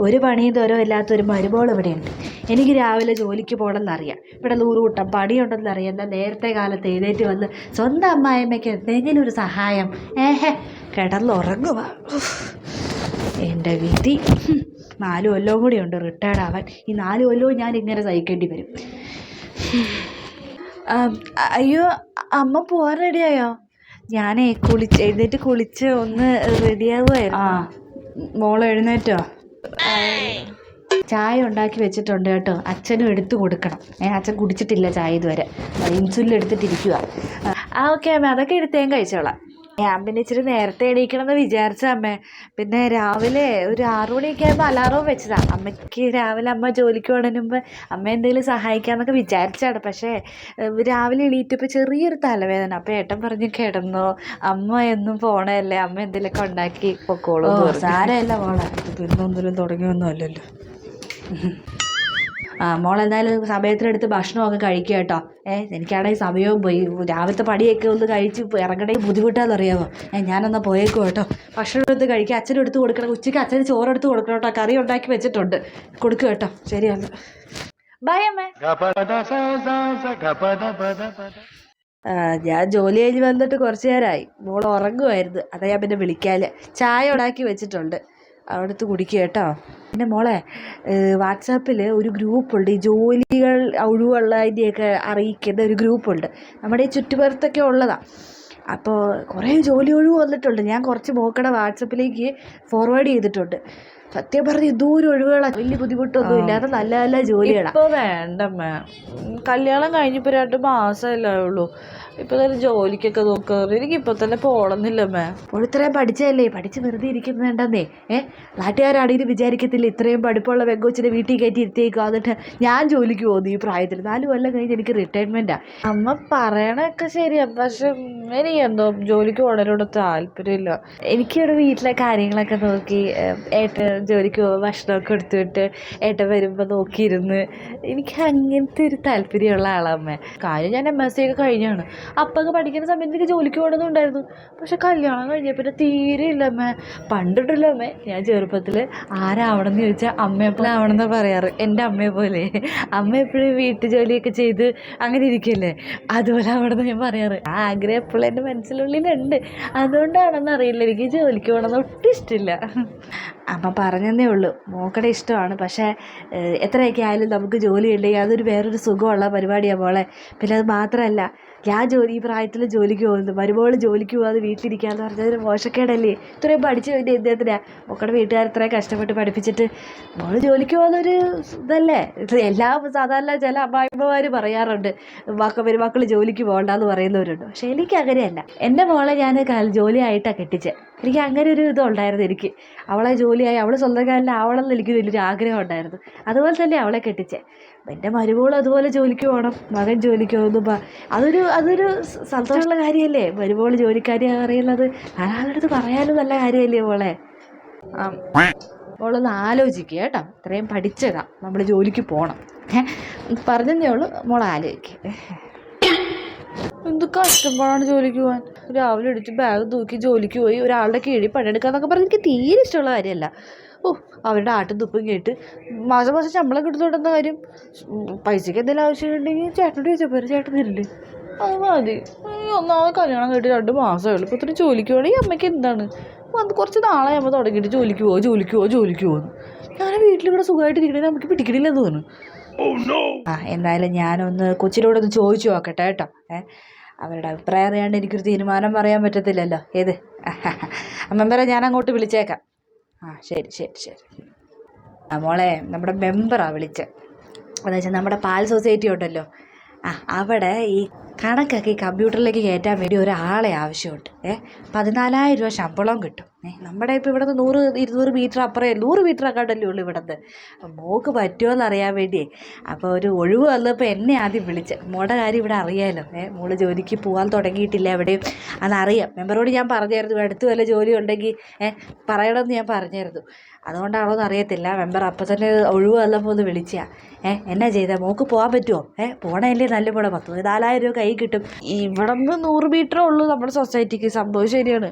ഒരു പണിയും തോരോ ഇല്ലാത്തൊരു മരുമോൾ ഇവിടെയുണ്ട്. എനിക്ക് രാവിലെ ജോലിക്ക് പോകണമെന്നറിയാം ഇവിടെ നൂറുകൂട്ടം പണിയുണ്ടെന്നറിയാം എന്നാൽ നേരത്തെ കാലത്ത് എഴുന്നേറ്റ് വന്ന് സ്വന്തം അമ്മായിമ്മയ്ക്ക് എന്തെങ്കിലും ഒരു സഹായം. ഏഹേ കിടന്നുറങ്ങുക എന്റെ വിധി. നാല് കൊല്ലവും കൂടി ഉണ്ട് റിട്ടയർഡ് ആവാൻ. ഈ നാല് കൊല്ലവും ഞാൻ ഇങ്ങനെ സഹിക്കേണ്ടി വരും. അയ്യോ അമ്മ പോകാൻ റെഡിയായോ? ഞാനേ കുളിച്ച് എഴുന്നേറ്റ് കുളിച്ച് ഒന്ന് റെഡിയാവുമായിരുന്നു ആ. മോൾ എഴുന്നേറ്റോ? ചായ ഉണ്ടാക്കി വെച്ചിട്ടുണ്ട് കേട്ടോ. അച്ഛനും എടുത്തു കൊടുക്കണം. ഏ അച്ഛൻ കുടിച്ചിട്ടില്ല ചായ ഇതുവരെ. ഇൻസുലിൻ എടുത്തിട്ടിരിക്കുക ആ ഓക്കെ അമ്മ അതൊക്കെ എടുത്ത് കഴിച്ചോളാം. ഞാൻ പിന്നെ ഇച്ചിരി നേരത്തെ എണീക്കണമെന്ന് വിചാരിച്ച അമ്മ. പിന്നെ രാവിലെ ഒരു ആറു മണിയൊക്കെ ആയപ്പോൾ അലാറവും വെച്ചതാ. അമ്മയ്ക്ക് രാവിലെ അമ്മ ജോലിക്ക് പോകണതിന് മുമ്പ് അമ്മ എന്തെങ്കിലും സഹായിക്കാമെന്നൊക്കെ വിചാരിച്ചാണ് പക്ഷേ രാവിലെ എണീറ്റപ്പോൾ ചെറിയൊരു തലവേദന. അപ്പോൾ ഏട്ടൻ പറഞ്ഞു കിടന്നോ. അമ്മ എന്നും പോണല്ലേ അമ്മ എന്തെങ്കിലുമൊക്കെ ഉണ്ടാക്കി പൊക്കോളൂ സാരമല്ല പോണേ തിന്നൊന്നിലും തുടങ്ങിയൊന്നും അല്ലല്ലോ. മോൾ എന്തായാലും സമയത്തിനെടുത്ത് ഭക്ഷണമൊക്കെ കഴിക്കുക കേട്ടോ. ഏ എനിക്കാണെങ്കിൽ സമയവും പോയി. രാവിലത്തെ പടിയൊക്കെ ഒന്ന് കഴിച്ച് ഇറങ്ങണേ ബുദ്ധിമുട്ടാണെന്നറിയാമോ ഏ ഞാനെന്നാൽ പോയേക്കും കേട്ടോ. ഭക്ഷണം എടുത്ത് കഴിക്കുക അച്ഛനും എടുത്ത് കൊടുക്കണം. ഉച്ചയ്ക്ക് അച്ഛന് ചോറെടുത്ത് കൊടുക്കണം കേട്ടോ. കറി ഉണ്ടാക്കി വെച്ചിട്ടുണ്ട്. കൊടുക്കുക കേട്ടോ. ശരിയാണ് ബൈ ഞാൻ ജോലി കഴിഞ്ഞ് വന്നിട്ട് കുറച്ച് നേരമായി മോൾ ഉറങ്ങുമായിരുന്നു അതാ ഞാൻ പിന്നെ വിളിക്കാൽ ചായ ഉണ്ടാക്കി വെച്ചിട്ടുണ്ട്. അവിടുത്തെ കുടിക്കുക കേട്ടോ. എന്റെ മോളെ വാട്സാപ്പിൽ ഒരു ഗ്രൂപ്പുണ്ട്. ഈ ജോലികൾ ഒഴിവുള്ളതിന്റെയൊക്കെ അറിയിക്കുന്ന ഒരു ഗ്രൂപ്പുണ്ട്. നമ്മുടെ ഈ ചുറ്റുപുറത്തൊക്കെ ഉള്ളതാണ് അപ്പോൾ കുറേ ജോലി ഒഴിവ് വന്നിട്ടുണ്ട്. ഞാൻ കുറച്ച് മോക്കടെ വാട്സപ്പിലേക്ക് ഫോർവേഡ് ചെയ്തിട്ടുണ്ട്. സത്യം പറഞ്ഞ് ഇതൂരും ഒഴിവുകളാണ് വലിയ ബുദ്ധിമുട്ടൊന്നും ഇല്ലാതെ നല്ല നല്ല ജോലികളാണ് വേണ്ട വേണ്ടമ്മ കല്യാണം കഴിഞ്ഞപ്പോൾ രണ്ട് മാസമല്ലേ ഉള്ളൂ. ഇപ്പൊ തന്നെ ജോലിക്കൊക്കെ നോക്കാറ് എനിക്ക് ഇപ്പൊ തന്നെ പോണമെന്നില്ലമ്മേ അപ്പോൾ ഇത്രയും പഠിച്ചതല്ലേ? പഠിച്ച് വെറുതെ ഇരിക്കുന്നുണ്ടെന്നേ ഏ? നാട്ടുകാരാണെങ്കിലും വിചാരിക്കത്തില്ല? ഇത്രയും പഠിപ്പുള്ള വെങ്കോച്ചിന്റെ വീട്ടിൽ കയറ്റി ഇരുത്തിയേക്കും എന്നിട്ട് ഞാൻ ജോലിക്ക് പോകുന്നു ഈ പ്രായത്തിൽ നാല് കൊല്ലം കഴിഞ്ഞ് എനിക്ക് റിട്ടയർമെന്റാണ് അമ്മ പറയണൊക്കെ ശരിയാ. പക്ഷെ എനിക്ക് എന്തോ ജോലിക്ക് പോണതിനോട് താല്പര്യമില്ല. എനിക്കിവിടെ വീട്ടിലെ കാര്യങ്ങളൊക്കെ നോക്കി ഏട്ട ജോലിക്ക് പോകുമ്പോൾ ഭക്ഷണമൊക്കെ എടുത്തുവിട്ട് ഏട്ടൻ വരുമ്പോൾ നോക്കിയിരുന്ന്. എനിക്ക് അങ്ങനത്തെ ഒരു താല്പര്യമുള്ള ആളമ്മ കാര്യം ഞാൻ എം എസ് സി ഒക്കെ കഴിഞ്ഞാണ് അപ്പൊക്കെ പഠിക്കുന്ന സമയത്ത് എനിക്ക് ജോലിക്ക് പോകണമെന്നുണ്ടായിരുന്നു പക്ഷെ കല്യാണം കഴിഞ്ഞ പിന്നെ തീരെ ഇല്ല അമ്മ പണ്ടിട്ടില്ല ഞാൻ ചെറുപ്പത്തിൽ ആരാവണം എന്ന് ചോദിച്ചാൽ അമ്മയെപ്പോലെ ആവണം എന്നാ പറയാറ്? എന്റെ അമ്മയെ പോലെ. അമ്മ എപ്പോഴും വീട്ടു ജോലിയൊക്കെ ചെയ്ത് അങ്ങനെ ഇരിക്കല്ലേ? അതുപോലെ ആവണമെന്ന് ഞാൻ പറയാറ് ആ ആഗ്രഹം എപ്പോഴും എന്റെ മനസ്സിനുള്ളിലുണ്ട്. അതുകൊണ്ടാണെന്ന് അറിയില്ല. എനിക്ക് ജോലിക്ക് പോകണമെന്ന് ഒട്ടും ഇഷ്ടമില്ല അമ്മ പറഞ്ഞതേ ഉള്ളൂ. മോക്കടെ ഇഷ്ടമാണ്. പക്ഷേ എത്രയൊക്കെ ആയാലും നമുക്ക് ജോലി ഉണ്ടെങ്കിൽ അതൊരു വേറൊരു സുഖമുള്ള പരിപാടിയാണ് മോളെ. പിന്നെ അത് മാത്രമല്ല ഞാൻ ജോലി ഈ പ്രായത്തിൽ ജോലിക്ക് പോകുന്നത്. മരുമോൾ ജോലിക്ക് പോകാതെ വീട്ടിലിരിക്കാന്ന് പറഞ്ഞാൽ ഒരു മോശക്കേടല്ലേ? ഇത്രയും പഠിച്ചു കഴിഞ്ഞാൽ എന്തിനാ മക്കളുടെ വീട്ടുകാർ ഇത്രയും കഷ്ടപ്പെട്ട് പഠിപ്പിച്ചിട്ട് മോൾ ജോലിക്ക് പോകുന്നൊരു ഇതല്ലേ? എല്ലാ സാധാരണ ചില അമ്മായിമ്മമാർ പറയാറുണ്ട്. മക്ക മരുമക്കൾ ജോലിക്ക് പോകണ്ട എന്ന് പറയുന്നവരുണ്ട്. പക്ഷേ എനിക്ക് അങ്ങനെയല്ല. എന്റെ മോളെ ഞാൻ ജോലിയായിട്ടാണ് കെട്ടിച്ചത് എനിക്ക് അങ്ങനെ ഒരു ഇതുണ്ടായിരുന്നു എനിക്ക്. അവളെ ജോലിയായി അവൾ സ്വന്തം കാലിൽ ആവണമെന്ന് എനിക്ക് വലിയൊരു ആഗ്രഹം ഉണ്ടായിരുന്നു. അതുപോലെ തന്നെ അവളെ കെട്ടിച്ചേ. എന്റെ മരുമോൾ അതുപോലെ ജോലിക്ക് പോകണം മകൻ ജോലിക്ക് പോകുന്നു. അതൊരു അതൊരു സന്തോഷമുള്ള കാര്യമല്ലേ? മരുമോൾ ജോലിക്കാരി അറിയുന്നത് ആരാളടുത്ത് പറയാനും നല്ല കാര്യമല്ലേ മോളെ? മോളൊന്ന് ആലോചിക്കുക കേട്ടോ. ഇത്രയും പഠിച്ചതാ. നമ്മൾ ജോലിക്ക് പോകണം പറഞ്ഞതേ ഉള്ളൂ. മോൾ ആലോചിക്കുക എന്ത് കഷ്ടപ്പാടാണ് ജോലിക്ക് പോകാൻ രാവിലെ എടുത്ത് ബാഗ് തൂക്കി ജോലിക്ക് പോയി ഒരാളുടെ കീഴിൽ പണിയെടുക്കുക എന്നൊക്കെ പറഞ്ഞ് എനിക്ക് തീരെ ഇഷ്ടമുള്ള കാര്യമല്ല. ഓ അവരുടെ ആട്ടും തുപ്പും കേട്ട് മാസം മാസം ശമ്പളം കിട്ടുന്നോണ്ടെന്ന കാര്യം. പൈസയ്ക്ക് എന്തെങ്കിലും ആവശ്യമുണ്ടെങ്കിൽ ചേട്ടനോട് ചോദിച്ചപ്പോൾ ചേട്ടൻ തരില്ലേ? അത് മതി. ഒന്നാമത് കല്യാണം കേട്ട് രണ്ട് മാസമേ ഉള്ളൂ. ഇപ്പം ഇത്ര ജോലിക്ക് പോകണമെങ്കിൽ അമ്മയ്ക്ക് എന്താണ്? വന്ന് കുറച്ച് നാളെ ആകുമ്പോൾ തുടങ്ങിയിട്ട് ജോലിക്ക് പോകുമോ ജോലിക്ക് പോകുമോ ജോലിക്ക് പോകുന്നു ഞാൻ വീട്ടിലിവിടെ സുഖമായിട്ടിരിക്കണേ നമുക്ക് പിടിക്കണില്ലെന്ന് തോന്നുന്നു. ആ എന്തായാലും ഞാനൊന്ന് കൊച്ചിനോടൊന്ന് ചോദിച്ചു നോക്കട്ടെ കേട്ടോ. ഏ അവരുടെ അഭിപ്രായം അറിയാണ്ട് എനിക്കൊരു തീരുമാനം പറയാൻ പറ്റത്തില്ലല്ലോ. ഏത്? മെമ്പറെ ഞാൻ അങ്ങോട്ട് വിളിച്ചേക്കാം. ആ ശരി ശരി ശരി. ആ മോളെ നമ്മുടെ മെമ്പറാണ് വിളിച്ചത്. എന്താ വെച്ചാൽ നമ്മുടെ പാൽ സൊസൈറ്റി ഉണ്ടല്ലോ. ആ അവിടെ ഈ കണക്കൊക്കെ ഈ കമ്പ്യൂട്ടറിലേക്ക് കയറ്റാൻ വേണ്ടി ഒരാളെ ആവശ്യമുണ്ട്. ഏ പതിനാലായിരം രൂപ ശമ്പളം കിട്ടും. ഏ നമ്മുടെ ഇപ്പോൾ ഇവിടുന്ന് നൂറ് ഇരുന്നൂറ് മീറ്റർ അപ്പുറേ നൂറ് മീറ്റർ അക്കാണ്ടല്ലേ ഉള്ളൂ ഇവിടുന്ന്. മോക്ക് പറ്റുമോ അറിയാൻ വേണ്ടി. അപ്പോൾ ഒരു ഒഴിവ് വന്നപ്പോൾ എന്നെ ആദ്യം വിളിച്ച്. മോടെ കാര്യം ഇവിടെ അറിയാമല്ലോ ഏ മോൾ ജോലിക്ക് പോകാൻ തുടങ്ങിയിട്ടില്ല എവിടെയും. അതറിയാം മെമ്പറോട് ഞാൻ പറഞ്ഞായിരുന്നു അടുത്ത് വല്ല ജോലി ഉണ്ടെങ്കിൽ ഏ പറയണമെന്ന് ഞാൻ പറഞ്ഞായിരുന്നു. അതുകൊണ്ടാണോ എന്ന് അറിയത്തില്ല. മെമ്പർ അപ്പം തന്നെ ഒഴിവ് വന്നപ്പോൾ ഒന്ന് വിളിച്ചാ. ഏ എന്നാ ചെയ്താൽ മോക്ക് പോകാൻ പറ്റുമോ ഏ പോണല്ലേ നല്ല പോലെ പത്ത് നാലായിരം രൂപ കൈ കിട്ടും. ഇവിടെ നിന്ന് നൂറ് മീറ്ററേ ഉള്ളൂ നമ്മുടെ സൊസൈറ്റിക്ക്. സംഭവം ശരിയാണ്.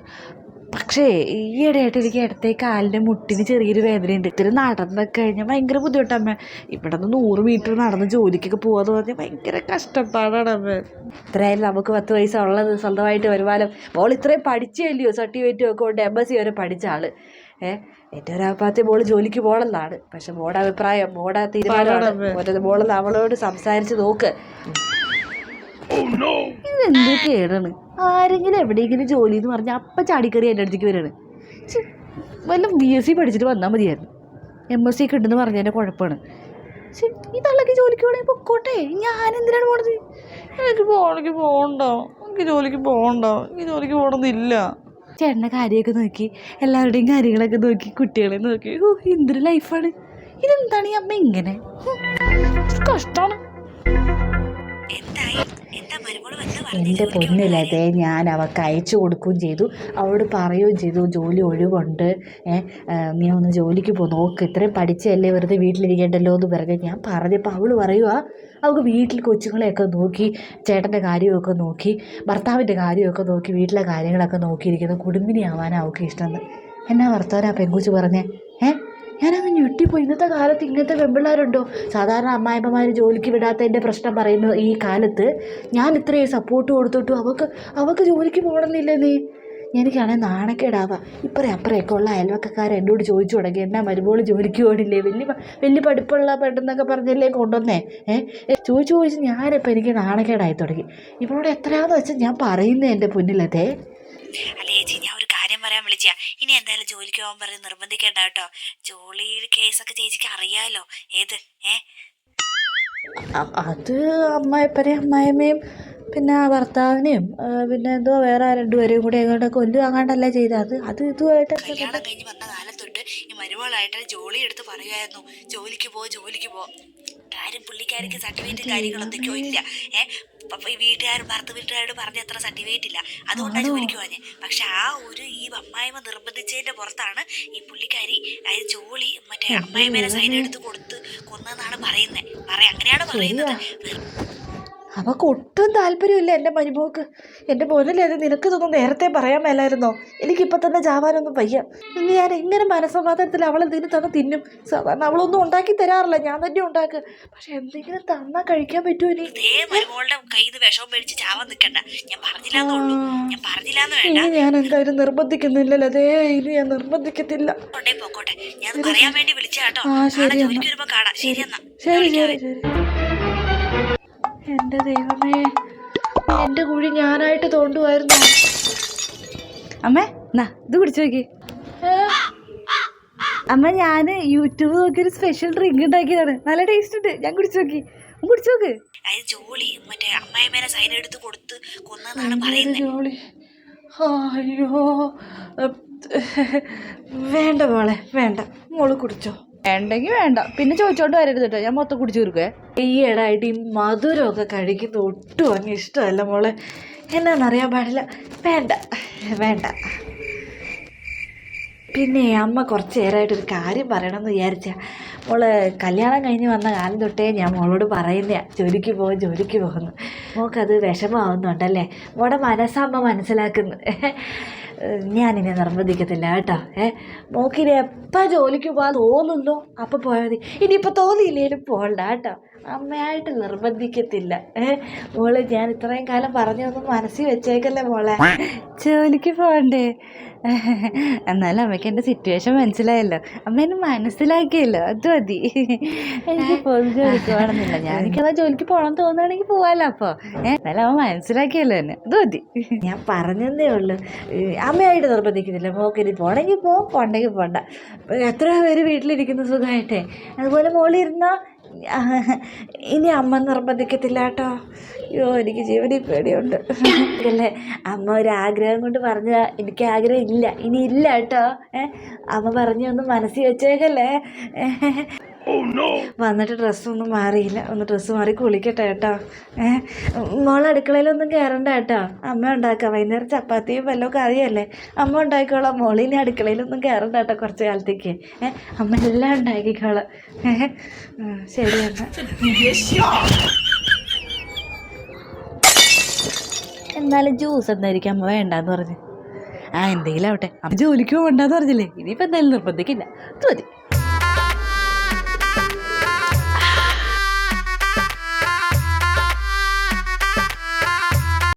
പക്ഷേ ഈ ഈയിടെയായിട്ട് എനിക്ക് ഇടത്തെ കാലിന്റെ മുട്ടിന് ചെറിയൊരു വേദനയുണ്ട്. ഇത്തിരി നടന്നൊക്കെ കഴിഞ്ഞാൽ ഭയങ്കര ബുദ്ധിമുട്ടമ്മ ഇവിടെ നിന്ന് നൂറ് മീറ്റർ നടന്ന് ജോലിക്കൊക്കെ പോകാന്ന് പറഞ്ഞാൽ ഭയങ്കര കഷ്ടപ്പാടാണ് അമ്മ. ഇത്രയായാലും നമുക്ക് പത്ത് പൈസ ഉള്ളത് സ്വന്തമായിട്ട് വരുമാനം. മോൾ ഇത്രയും പഠിച്ചല്ലയോ സർട്ടിഫിക്കറ്റും ഒക്കെ കൊണ്ട് എം എസ് സി വരെ പഠിച്ച ആൾ. ഏഹ് എന്റെ ഒരു അഭിപ്രായത്തിൽ മോൾ ജോലിക്ക് പോകണമെന്നാണ് പക്ഷെ മോടെ അഭിപ്രായം മോടെ തീരുമാനമാണ്. മോൾ നമ്മളോട് സംസാരിച്ച് നോക്ക്. ഇതെന്ത് കേടാണ്? ആരെങ്കിലും എവിടെയെങ്കിലും ജോലി എന്ന് പറഞ്ഞാൽ അപ്പം ചാടിക്കറി എന്റെ അടുത്തേക്ക് വരികയാണ്. വല്ല ബി എസ് സി പഠിച്ചിട്ട് വന്നാൽ മതിയായിരുന്നു. എം എസ് സി ഒക്കെ ഉണ്ടെന്ന് പറഞ്ഞതിന്റെ കുഴപ്പമാണ്. പക്ഷെ ഈ തള്ളക്ക് ജോലിക്ക് പോകണേ പൊക്കോട്ടെ. ഞാൻ എന്തിനാണ് പോണത്? എനിക്ക് പോകണമെങ്കിൽ പോകണ്ടോ. എനിക്ക് ജോലിക്ക് പോകണ്ടോ. എനിക്ക് ജോലിക്ക് പോകണമെന്നില്ല ചേട്ടന്റെ കാര്യമൊക്കെ നോക്കി എല്ലാവരുടെയും കാര്യങ്ങളൊക്കെ നോക്കി കുട്ടികളെ നോക്കി. ഓ എന്തൊരു ലൈഫാണ്. ഇതെന്താണ് ഈ അമ്മ ഇങ്ങനെ? കഷ്ടമാണ് എന്റെ പൊന്നില്ലാതെ ഞാൻ അവൾക്ക് അയച്ചു കൊടുക്കുകയും ചെയ്തു. അവളോട് പറയുകയും ചെയ്തു ജോലി ഒഴിവുണ്ട്. നീ ഒന്ന് ജോലിക്ക് പോ നോക്ക്. ഇത്രയും പഠിച്ചല്ലേ വെറുതെ വീട്ടിലിരിക്കേണ്ടല്ലോ എന്ന് പറഞ്ഞ് ഞാൻ പറഞ്ഞപ്പോൾ അവൾ പറയുക അവൾക്ക് വീട്ടിൽ കൊച്ചുങ്ങളെയൊക്കെ നോക്കി ചേട്ടന്റെ കാര്യമൊക്കെ നോക്കി ഭർത്താവിന്റെ കാര്യമൊക്കെ നോക്കി വീട്ടിലെ കാര്യങ്ങളൊക്കെ നോക്കിയിരിക്കുന്ന. കുടുംബിനി ആവാനാണ് അവൾക്ക് ഇഷ്ടം എന്നാ. ഭർത്താവിനാ പെങ്കുച്ച് പറഞ്ഞേ? ഏ ഞാനങ്ങ് ഞെട്ടിപ്പോയി. ഇന്നത്തെ കാലത്ത് ഇങ്ങനത്തെ പെമ്പിള്ളേരുണ്ടോ? സാധാരണ അമ്മായിമ്മമാർ ജോലിക്ക് വിടാത്തതിന്റെ പ്രശ്നം പറയുന്നത് ഈ കാലത്ത് ഞാൻ ഇത്രയും സപ്പോർട്ട് കൊടുത്തിട്ടും അവൾക്ക് അവൾക്ക് ജോലിക്ക് പോകണമെന്നില്ല നീ എനിക്കാണെങ്കിൽ നാണക്കേടാവുക ഇപ്പറേ അപ്പറേയൊക്കെ ഉള്ള അയൽവക്കക്കാരെ എന്നോട് ചോദിച്ചു തുടങ്ങി. എന്നാ മരുമോൾ ജോലിക്ക് പോകണില്ലേ വലിയ വലിയ പഠിപ്പുള്ള പെട്ടെന്നൊക്കെ പറഞ്ഞല്ലേ കൊണ്ടുവന്നേ? ഏ? ഏ, ചോദിച്ചു ചോദിച്ച് ഞാനിപ്പോൾ എനിക്ക് നാണക്കേടായി തുടങ്ങി. ഇവളോട് എത്രയാണെന്ന് വെച്ചാൽ ഞാൻ പറയുന്നത് എന്റെ മുന്നിലതേ. എന്തായാലും ജോലിക്ക് പോകാൻ പറഞ്ഞ് നിർബന്ധിക്കേണ്ട കേട്ടോ. ജോലിയുടെ കേസൊക്കെ ചേച്ചിക്ക് അറിയാലോ. ഏത്? ഏ? അത് അമ്മായിപ്പനെയും അമ്മായിമ്മയും പിന്നെ ആ ഭർത്താവിനെയും പിന്നെ എന്തോ വേറെ രണ്ടുപേരെയും കൂടി അങ്ങോട്ട് കൊല്ലു അങ്ങാണ്ടല്ല ചെയ്തത് അത് അത് ഇതുമായിട്ട് കല്യാണം കഴിഞ്ഞ് വന്ന കാലം തൊട്ട് ഈ മരുമകളായിട്ട് ജോലി എടുത്ത് പറയുമായിരുന്നു ജോലിക്ക് പോ ജോലിക്ക് പോ. കാര്യം പുള്ളിക്കാരിക്ക് സർട്ടിഫിക്കറ്റ് കാര്യങ്ങളൊന്നും ഇല്ല ഏഹ് അപ്പൊ ഈ വീട്ടുകാർ ഭർത്ത വീട്ടുകാരോട് പറഞ്ഞ അത്ര സർട്ടിഫിക്കറ്റ് ഇല്ല. അതുകൊണ്ടാണ് ജോലിക്ക് പറഞ്ഞത് പക്ഷെ ആ ഒരു ഈ അമ്മായിമ നിർബന്ധിച്ചതിന്റെ പുറത്താണ് ഈ പുള്ളിക്കാരി അതായത് ജോളി മറ്റേ അമ്മായിമേനെ സൈൻ എടുത്ത് കൊടുത്ത് കൊന്നതെന്നാണ് പറയുന്നത് പറയാ. അങ്ങനെയാണ് പറയുന്നത്. അവൾക്ക് ഒട്ടും താല്പര്യമില്ല എന്റെ മരുമോക്ക്. എന്റെ മോനല്ലേ അത് നിനക്ക് ഇതൊന്നും നേരത്തെ പറയാൻ മേലായിരുന്നോ? എനിക്കിപ്പോൾ തന്നെ ചാവാനൊന്നും വയ്യ. ഞാൻ എങ്ങനെ മനസ്സമാധാനത്തിൽ അവൾ എന്തെങ്കിലും തന്നെ തിന്നും. സാധാരണ അവളൊന്നും ഉണ്ടാക്കി തരാറില്ല. ഞാൻ തന്നെ ഉണ്ടാക്കുക പക്ഷെ എന്തെങ്കിലും തന്നാൽ കഴിക്കാൻ പറ്റുമോ ഇനി? ഇതേ മരുമോളുടെ കയ്യിൽ നിന്ന് വിഷവും മേടിച്ച് ചാവാൻ നിൽക്കണ്ട. ഞാൻ ഞാൻ പറഞ്ഞില്ലാന്ന് വേണ്ട. ഇനി ഞാൻ എന്തായാലും നിർബന്ധിക്കുന്നില്ലല്ലോ. അതേ ഇനി ഞാൻ നിർബന്ധിക്കത്തില്ല. ഞാൻ പറയാൻ വേണ്ടി വിളിച്ചാട്ടോ ശരി ശരി ശരി. എന്റെ ദൈവമേ. എന്റെ കുഴി ഞാനായിട്ട് തോണ്ടുമായിരുന്നു അമ്മേ എന്നാ ഇത് കുടിച്ചു നോക്കി. അമ്മ ഞാൻ യൂട്യൂബ് നോക്കി ഒരു സ്പെഷ്യൽ ഡ്രിങ്ക് ഉണ്ടാക്കിയതാണ്. നല്ല ടേസ്റ്റ് ഉണ്ട്. ഞാൻ കുടിച്ചു നോക്കി. കുടിച്ചു നോക്ക്. ജോളി മറ്റേ അമ്മായിമേനെ സൈൻ എടുത്ത് കൊടുത്ത് കൊന്നതാണ് പറയുന്നത്. ജോളി? അയ്യോ. വേണ്ട മോളെ വേണ്ട. മോൾ കുടിച്ചോ. വേണ്ടെങ്കിൽ വേണ്ട. പിന്നെ ചോദിച്ചോണ്ട് വരരുത് കേട്ടോ. ഞാൻ മൊത്തം കുടിച്ചു തീർക്കുവേ. ഈ ഇടായിട്ട് ഈ മധുരമൊക്കെ കഴിക്കുന്ന ഒട്ടും അങ്ങ് ഇഷ്ടമല്ല മോളെ. എന്നാന്നറിയാൻ പാടില്ല. വേണ്ട വേണ്ട. പിന്നെ അമ്മ കുറച്ച് നേരമായിട്ട് ഒരു കാര്യം പറയണമെന്ന് വിചാരിച്ച. മോൾ കല്യാണം കഴിഞ്ഞ് വന്ന കാലം തൊട്ടേ ഞാൻ മോളോട് പറയുന്നതാ ജോലിക്ക് പോകും ജോലിക്ക് പോകുന്നു മോക്കത് വിഷമാവുന്നുണ്ടല്ലേ മോടെ മനസ്സമ്മ മനസ്സിലാക്കുന്നു. ഞാനിനെ നിർബന്ധിക്കത്തില്ല കേട്ടോ. ഏ മോക്കിനെ എപ്പോൾ ജോലിക്ക് പോകാൻ തോന്നുന്നു? അപ്പം പോയാൽ മതി. ഇനിയിപ്പോൾ തോന്നിയില്ലേലും പോകണ്ട കേട്ടോ. അമ്മയായിട്ട് നിർബന്ധിക്കത്തില്ല. മോളെ മോൾ ഞാൻ ഇത്രയും കാലം പറഞ്ഞൊന്നും മനസ്സിൽ വെച്ചേക്കല്ലേ മോളെ. ജോലിക്ക് പോകണ്ടേ? എന്നാലും അമ്മയ്ക്ക് എന്റെ സിറ്റുവേഷൻ മനസ്സിലായല്ലോ. അമ്മ എന്നെ മനസ്സിലാക്കിയല്ലോ. അത് മതി. എനിക്ക് പൊതു ജോലിക്ക് പോകണമെന്നില്ല. ഞാൻ എനിക്കതാ ജോലിക്ക് പോകണം തോന്നുകയാണെങ്കിൽ പോവാലോ അപ്പോൾ എന്നാലും അമ്മ മനസ്സിലാക്കിയല്ലോ എന്നെ. അത് മതി. ഞാൻ പറഞ്ഞതേ ഉള്ളൂ. അമ്മയായിട്ട് നിർബന്ധിക്കുന്നില്ല മോക്കിനി പോകണമെങ്കിൽ പോകും പോണ്ടെങ്കിൽ പോണ്ട. എത്ര പേര് വീട്ടിലിരിക്കുന്ന സുഖമായിട്ടേ. അതുപോലെ മോളിരുന്നോ? ഇനി അമ്മ നിർബന്ധിക്കത്തില്ല കേട്ടോ. അയ്യോ എനിക്ക് ജീവനിൽ പേടിയുണ്ട്. അല്ലേ അമ്മ ഒരു ആഗ്രഹം കൊണ്ട് പറഞ്ഞ എനിക്ക് ആഗ്രഹം ഇല്ല. ഇനി ഇല്ല കേട്ടോ. അമ്മ പറഞ്ഞൊന്ന് മനസ്സിൽ വെച്ചേക്കല്ലേ. വന്നിട്ട് ഡ്രസ്സൊന്നും മാറിയില്ല. ഒന്ന് ഡ്രസ്സ് മാറി കുളിക്കട്ടെ കേട്ടോ. ഏ മോൾ അടുക്കളയിലൊന്നും കയറണ്ട കേട്ടോ. അമ്മ ഉണ്ടാക്കാം. വൈകുന്നേരം ചപ്പാത്തിയും വല്ലതും കറിയല്ലേ. അമ്മ ഉണ്ടാക്കിക്കോളാം. മോളിനി അടുക്കളയിലൊന്നും കയറണ്ട കേട്ടോ കുറച്ച് കാലത്തേക്ക്. ഏ അമ്മ എല്ലാം ഉണ്ടാക്കിക്കോളാം. ഏ ഉം, ശരി എന്നാലും ജ്യൂസ് എന്തായിരിക്കും അമ്മ വേണ്ടെന്ന് പറഞ്ഞു. ആ എന്തെങ്കിലും ആവട്ടെ. അപ്പം ജോലിക്ക് പോകണ്ടെന്ന് പറഞ്ഞില്ലേ? ഇനിയിപ്പോൾ എന്തായാലും നിർബന്ധിക്കില്ല. അത് മതി.